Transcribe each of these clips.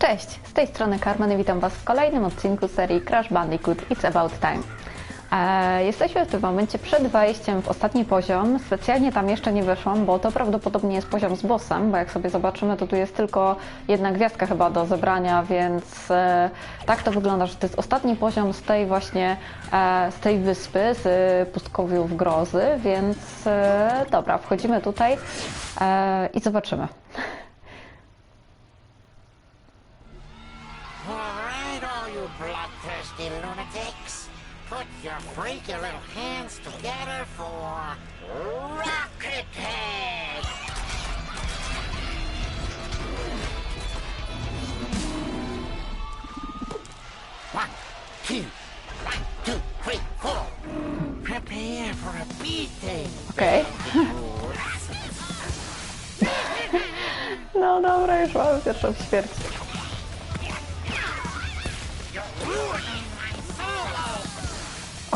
Cześć, z tej strony Carmen i witam Was w kolejnym odcinku serii Crash Bandicoot It's About Time. E, jesteśmy w tym momencie przed wejściem w ostatni poziom. Specjalnie tam jeszcze nie weszłam, bo to prawdopodobnie jest poziom z bossem, bo jak sobie zobaczymy, to tu jest tylko jedna gwiazdka chyba do zebrania, więc e, tak to wygląda, że to jest ostatni poziom z tej właśnie, e, z tej wyspy, z pustkowiów grozy, więc dobra, wchodzimy tutaj i zobaczymy. Bloodthirsty lunatics. Put your freaky little hands together for Rocket Head. One, two, one, two, three, four. Prepare for a beating. Okay. No dobra, już mamy pierwszą ćwierć.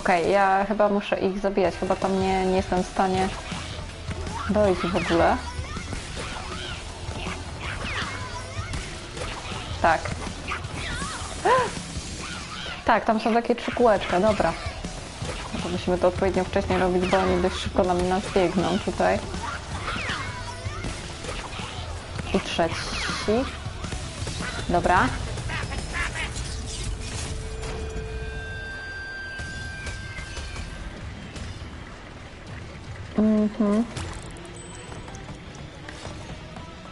Okej, ja chyba muszę ich zabijać, chyba tam nie, nie jestem w stanie dojść w ogóle. Tak. Tak, tam są takie trzy kółeczka, dobra. To musimy to odpowiednio wcześniej robić, bo oni dość szybko nam nas biegną tutaj. I trzeci. Dobra. Mhm.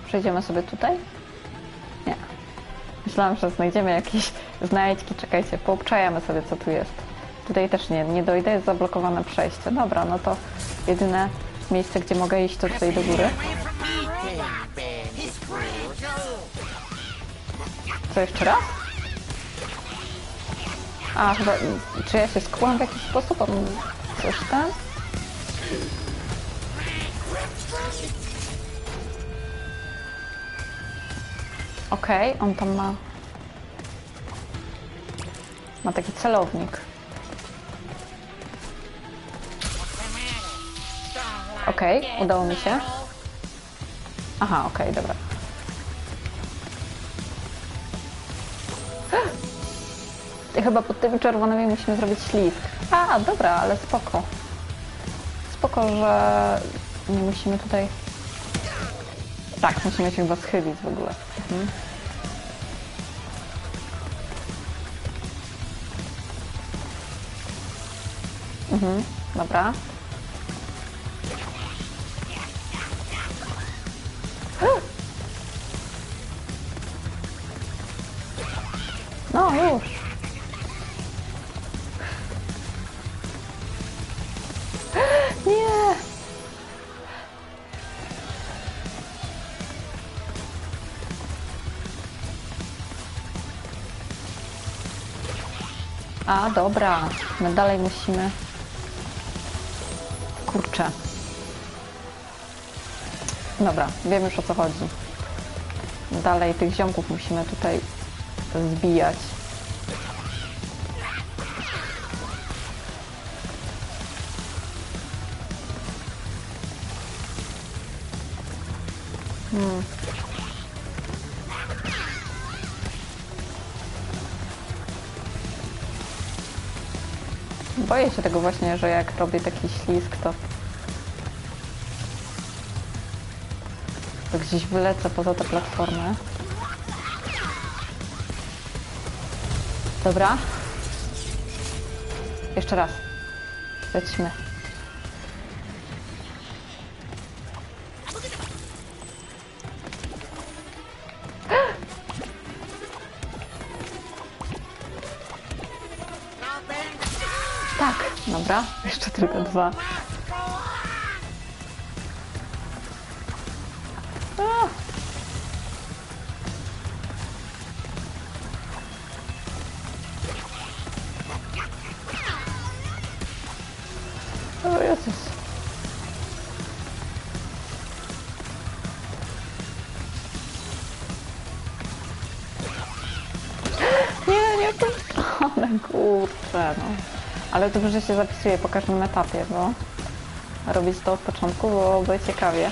Przejdziemy sobie tutaj? Nie. Myślałam, że znajdziemy jakieś znajdźki. Czekajcie, poobczajamy sobie, co tu jest. Tutaj też nie, nie dojdę, jest zablokowane przejście. Dobra, no to jedyne miejsce, gdzie mogę iść, to tutaj do góry. Co jeszcze raz? A, chyba, czy ja się skułam w jakiś sposób? Coś tam? Okej, on tam ma... Ma taki celownik. Okej, udało mi się. Aha, okej, dobra. I chyba pod tymi czerwonymi musimy zrobić ślizg. A, dobra, ale spoko. Spoko, że nie musimy tutaj... Tak, musimy się chyba schylić w ogóle. Mhm. Mhm, dobra. No już. A, dobra. My dalej musimy... Kurczę. Dobra, wiem już o co chodzi. Dalej tych ziomków musimy tutaj zbijać. Hmm. Boję się tego właśnie, że jak robię taki ślizg, to to gdzieś wylecę poza tę platformę. Dobra. Jeszcze raz. Lecimy. Tak, dobra. Jeszcze tylko dwa. A! O Jezus. Nie, nie tą stronę, kurczę, no. Ale dobrze, się zapisuje po każdym etapie, bo robić to od początku byłoby ciekawie.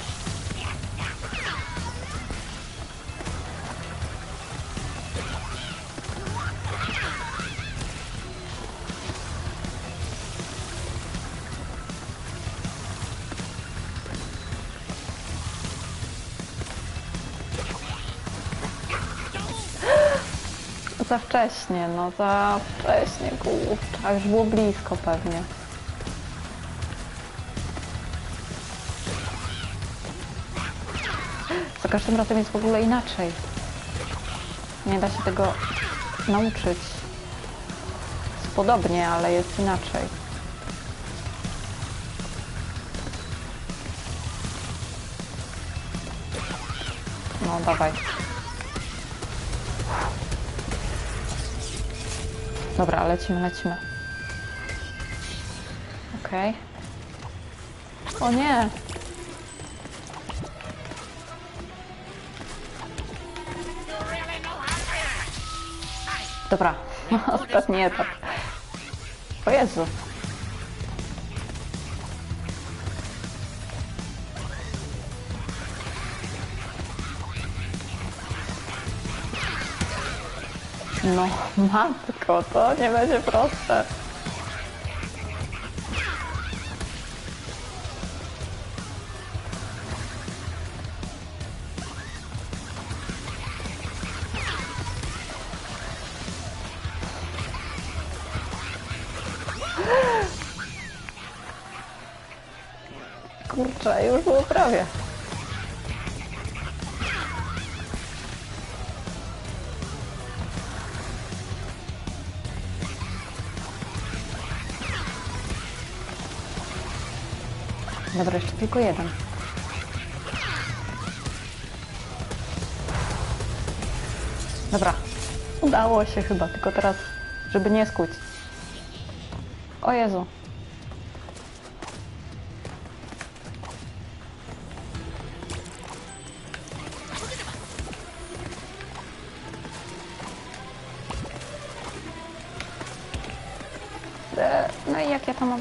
Za wcześnie, no za wcześnie, kurczę, a już było blisko pewnie. Za każdym razem jest w ogóle inaczej. Nie da się tego nauczyć. Jest podobnie, ale jest inaczej. No, dawaj. Dobra, lecimy, lecimy. Okej. O nie! Dobra, ostatni etap. O Jezu. No, matko, to nie będzie proste. Kurczę, już było prawie. Dobra, jeszcze tylko jeden. Dobra, udało się chyba, tylko teraz, żeby nie skuć. O Jezu. E, No i jak ja to mam?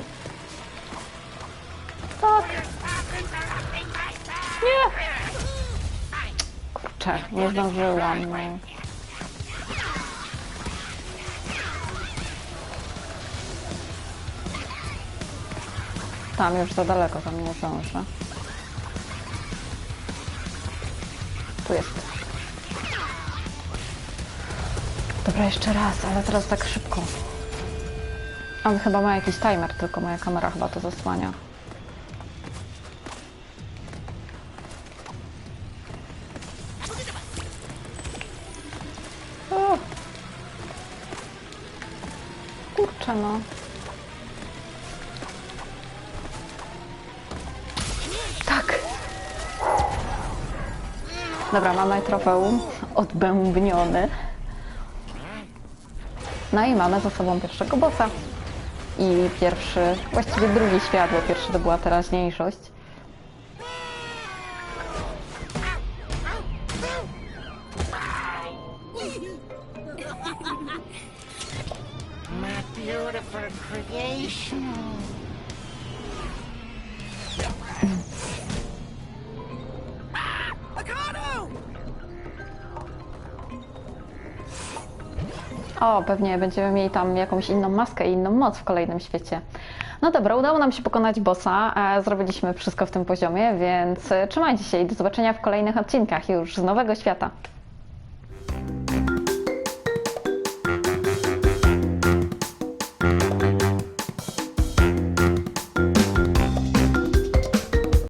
Kurczę, nie zdążyłam. No. Tam już za daleko, tam nie zdążę. Tu jest. Dobra, jeszcze raz, ale teraz tak szybko. On chyba ma jakiś timer, tylko moja kamera chyba to zasłania. Kurczę no. Tak. Dobra, mamy trofeum odbębniony. No i mamy za sobą pierwszego bossa. I pierwszy, właściwie drugi świat, bo pierwszy to była teraźniejszość. O, pewnie będziemy mieli tam jakąś inną maskę i inną moc w kolejnym świecie. No dobra, udało nam się pokonać bossa, e, zrobiliśmy wszystko w tym poziomie, więc e, trzymajcie się i do zobaczenia w kolejnych odcinkach już z nowego świata.